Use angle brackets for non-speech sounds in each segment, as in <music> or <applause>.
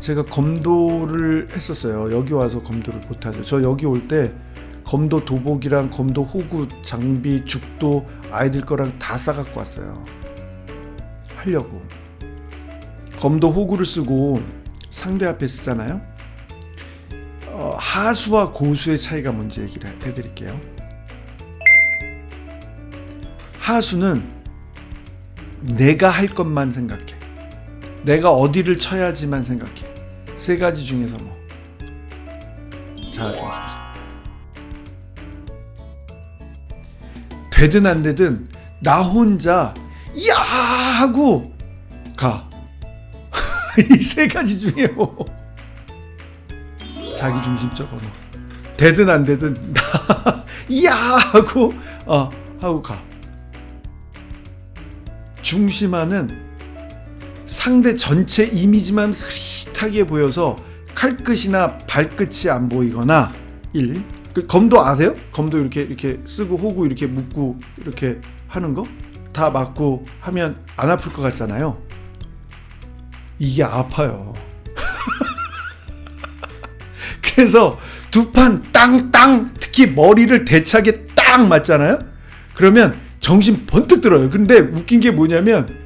제가 검도를 했었어요. 여기 와서 검도를 못하죠. 저 여기 올 때 검도 도복이랑 검도 호구 장비 죽도 아이들 거랑 다 싸갖고 왔어요. 하려고. 검도 호구를 쓰고 상대 앞에 쓰잖아요. 어, 하수와 고수의 차이가 뭔지 얘기를 해- 해드릴게요. 하수는 내가 할 것만 생각해. 내가 어디를 쳐야지만 생각해. 세 가지 중에서 뭐. 자, 되든 안 되든 나 혼자 야 하고 가. <laughs> 이 세 가지 중에 뭐 자기 중심적으로 되든 안 되든 나야 <laughs> 하고 어 하고 가. 중심화는 상대 전체 이미지만 흐릿하게 보여서 칼끝이나 발끝이 안 보이거나 1. 그 검도 아세요? 검도 이렇게 이렇게 쓰고 호구 이렇게 묶고 이렇게 하는 거? 다 맞고 하면 안 아플 것 같잖아요. 이게 아파요. <laughs> 그래서 두 판 땅땅 특히 머리를 대차게 딱 맞잖아요. 그러면 정신 번뜩 들어요. 근데 웃긴 게 뭐냐면 어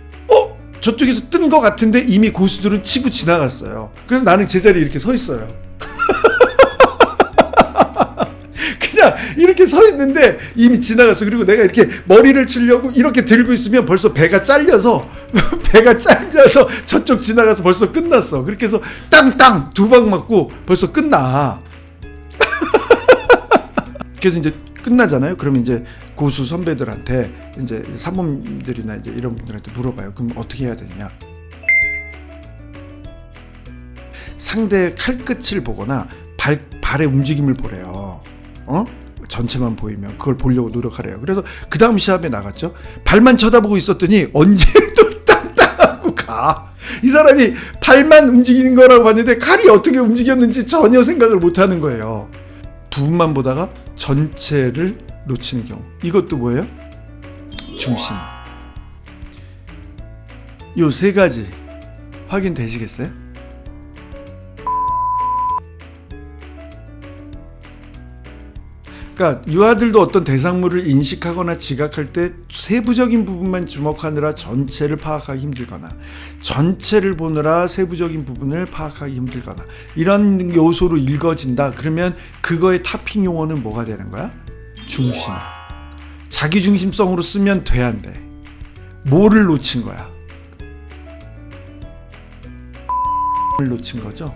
저쪽에서 뜬 것 같은데 이미 고수들은 치고 지나갔어요. 그래서 나는 제자리에 이렇게 서 있어요. <laughs> 그냥 이렇게 서 있는데 이미 지나갔어. 그리고 내가 이렇게 머리를 치려고 이렇게 들고 있으면 벌써 배가 잘려서 <laughs> 배가 잘려서 저쪽 지나가서 벌써 끝났어. 그렇게 해서 땅땅 두 방 맞고 벌써 끝나. <laughs> 그래서 이제 끝나잖아요. 그러면 이제 고수 선배들한테 이제 사모님들이나 이제 이런 분들한테 물어봐요. 그럼 어떻게 해야 되냐? 상대의 칼끝을 보거나 발 발의 움직임을 보래요. 어? 전체만 보이면 그걸 보려고 노력하래요. 그래서 그 다음 시합에 나갔죠. 발만 쳐다보고 있었더니 언제 <laughs> 또 땅땅하고 가. 이 사람이 발만 움직이는 거라고 봤는데 칼이 어떻게 움직였는지 전혀 생각을 못 하는 거예요. 부분만 보다가 전체를 놓치는 경우. 이것도 뭐예요? 중심. 요 세 가지 확인되시겠어요? 그러니까 유아들도 어떤 대상물을 인식하거나 지각할 때 세부적인 부분만 주목하느라 전체를 파악하기 힘들거나 전체를 보느라 세부적인 부분을 파악하기 힘들거나 이런 요소로 읽어진다. 그러면 그거의 타핑 용어는 뭐가 되는 거야? 중심. 자기 중심성으로 쓰면 돼안 돼? 뭐를 놓친 거야? 를 놓친 거죠.